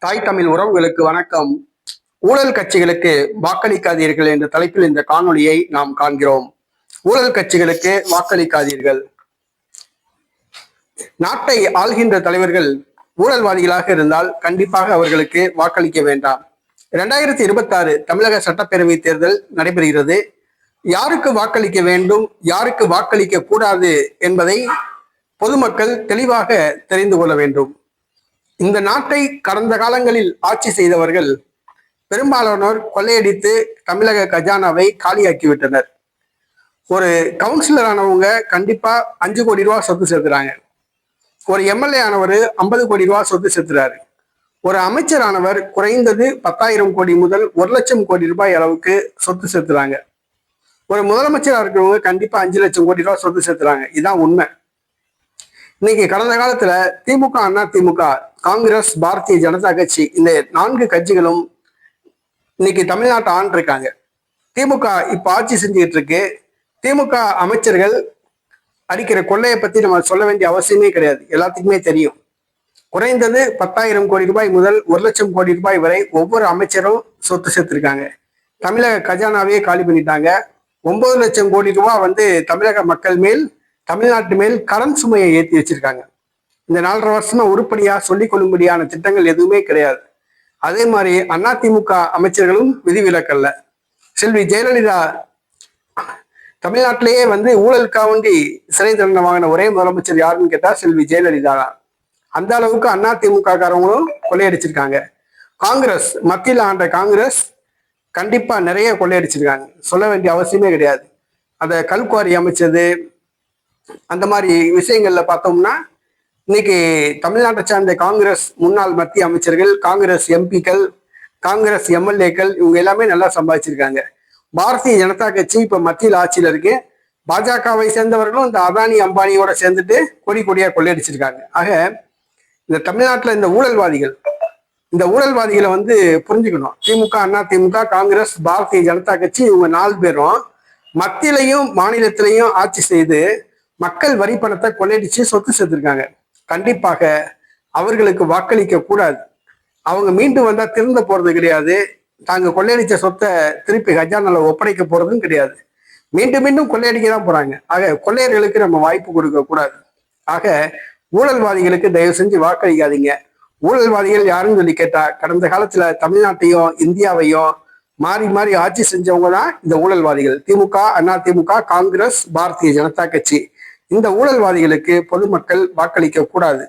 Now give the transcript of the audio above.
தாய் தமிழ் உறவுகளுக்கு வணக்கம். ஊழல் கட்சிகளுக்கு வாக்களிக்காதீர்கள் என்ற தலைப்பில் இந்த காணொலியை நாம் காண்கிறோம். ஊழல் கட்சிகளுக்கு வாக்களிக்காதீர்கள். நாட்டை ஆள்கின்ற தலைவர்கள் ஊழல்வாதிகளாக இருந்தால் கண்டிப்பாக அவர்களுக்கு வாக்களிக்க வேண்டாம். இரண்டாயிரத்தி இருபத்தி ஆறு தமிழக சட்டப்பேரவை தேர்தல் நடைபெறுகிறது. யாருக்கு வாக்களிக்க வேண்டும் யாருக்கு வாக்களிக்க கூடாது என்பதை பொதுமக்கள் தெளிவாக தெரிந்து கொள்ள வேண்டும். இந்த நாட்டை கடந்த காலங்களில் ஆட்சி செய்தவர்கள் பெரும்பாலானோர் கொள்ளையடித்து தமிழக கஜானாவை காலியாக்கிவிட்டனர். ஒரு கவுன்சிலர் ஆனவங்க கண்டிப்பா அஞ்சு கோடி ரூபா சொத்து சேர்த்துறாங்க ஒரு எம்எல்ஏ ஆனவர் ஐம்பது கோடி ரூபா சொத்து சேர்த்துறாரு ஒரு அமைச்சரானவர் குறைந்தது பத்தாயிரம் கோடி முதல் ஒரு லட்சம் கோடி ரூபாய் அளவுக்கு சொத்து சேர்த்துறாங்க ஒரு முதலமைச்சராக இருக்கிறவங்க கண்டிப்பா அஞ்சு லட்சம் கோடி ரூபாய் சொத்து சேர்த்துறாங்க இதுதான் உண்மை. இன்னைக்கு கடந்த காலத்துல திமுக அண்ணா திமுக காங்கிரஸ் பாரதிய ஜனதா கட்சி இந்த நான்கு கட்சிகளும் இன்னைக்கு தமிழ்நாட்டை ஆண்டிருக்காங்க. திமுக இப்ப ஆட்சி செஞ்சுக்கிட்டு இருக்கு. திமுக அமைச்சர்கள் அடிக்கிற கொள்ளையை பத்தி நம்ம சொல்ல வேண்டிய அவசியமே கிடையாது. எல்லாத்துக்குமே தெரியும். குறைந்தது பத்தாயிரம் கோடி ரூபாய் முதல் ஒரு லட்சம் கோடி ரூபாய் வரை ஒவ்வொரு அமைச்சரும் சொத்து சேர்த்திருக்காங்க. தமிழக கஜானாவே காலி பண்ணிட்டாங்க. ஒன்பது லட்சம் கோடி ரூபாய் வந்து தமிழக மக்கள் மேல் தமிழ்நாட்டு மேல் கடன் சுமையை ஏற்றி வச்சிருக்காங்க. இந்த நாலரை வருஷமா உருப்படியா சொல்லிக் கொள்ளும்படியான திட்டங்கள் எதுவுமே கிடையாது. அதே மாதிரி அதிமுக அமைச்சர்களும் விதிவிலக்கல்ல. செல்வி ஜெயலலிதா தமிழ்நாட்டிலேயே வந்து ஊழலுக்காக வேண்டி சிறை தண்டனை வாங்கின ஒரே முதலமைச்சர் யாருன்னு கேட்டா செல்வி ஜெயலலிதா தான். அந்த அளவுக்கு அதிமுக காரவங்களும் கொள்ளையடிச்சிருக்காங்க. காங்கிரஸ் மத்தியில் ஆண்ட காங்கிரஸ் கண்டிப்பா நிறைய கொள்ளையடிச்சிருக்காங்க. சொல்ல வேண்டிய அவசியமே கிடையாது. அந்த கல்குவாரி அமைச்சது அந்த மாதிரி விஷயங்கள்ல பார்த்தோம்னா இன்னைக்கு தமிழ்நாட்டை சார்ந்த காங்கிரஸ் முன்னாள் மத்திய அமைச்சர்கள் காங்கிரஸ் எம்பிக்கள் காங்கிரஸ் எம்எல்ஏக்கள் இவங்க எல்லாமே நல்லா சம்பாதிச்சிருக்காங்க. பாரதிய ஜனதா கட்சி இப்ப மத்தியில் ஆட்சியில இருக்கு. பாஜகவை சேர்ந்தவர்களும் இந்த அதானி அம்பானியோட சேர்ந்துட்டு கொடி கொடியா கொள்ளையடிச்சிருக்காங்க. ஆக இந்த தமிழ்நாட்டில் இந்த ஊழல்வாதிகள் இந்த ஊழல்வாதிகளை வந்து புரிஞ்சுக்கணும். திமுக அண்ணா திமுக காங்கிரஸ் பாரதிய ஜனதா கட்சி இவங்க நாலு பேரும் மத்தியிலையும் மாநிலத்திலையும் ஆட்சி செய்து மக்கள் வரி பணத்தை கொள்ளையடிச்சு சொத்து சேர்த்திருக்காங்க. கண்டிப்பாக அவர்களுக்கு வாக்களிக்க கூடாது. அவங்க மீண்டும் வந்தா திருந்த போறது கிடையாது. தாங்க கொள்ளையடிச்ச சொத்தை திருப்பி கஜானால ஒப்படைக்க போறதும் கிடையாது. மீண்டும் மீண்டும் கொள்ளையடிக்க தான் போறாங்க. ஆக கொள்ளையர்களுக்கு நம்ம வாய்ப்பு கொடுக்க கூடாது. ஆக ஊழல்வாதிகளுக்கு தயவு செஞ்சு வாக்களிக்காதீங்க. ஊழல்வாதிகள் யாருன்னு சொல்லி கேட்டா கடந்த காலத்துல தமிழ்நாட்டையும் இந்தியாவையும் மாறி மாறி ஆட்சி செஞ்சவங்க தான் இந்த ஊழல்வாதிகள். திமுக அண்ணா திமுக காங்கிரஸ் பாரதிய ஜனதா கட்சி. இந்த ஊழல்வாதிகளுக்கு பொதுமக்கள் வாக்களிக்க கூடாது.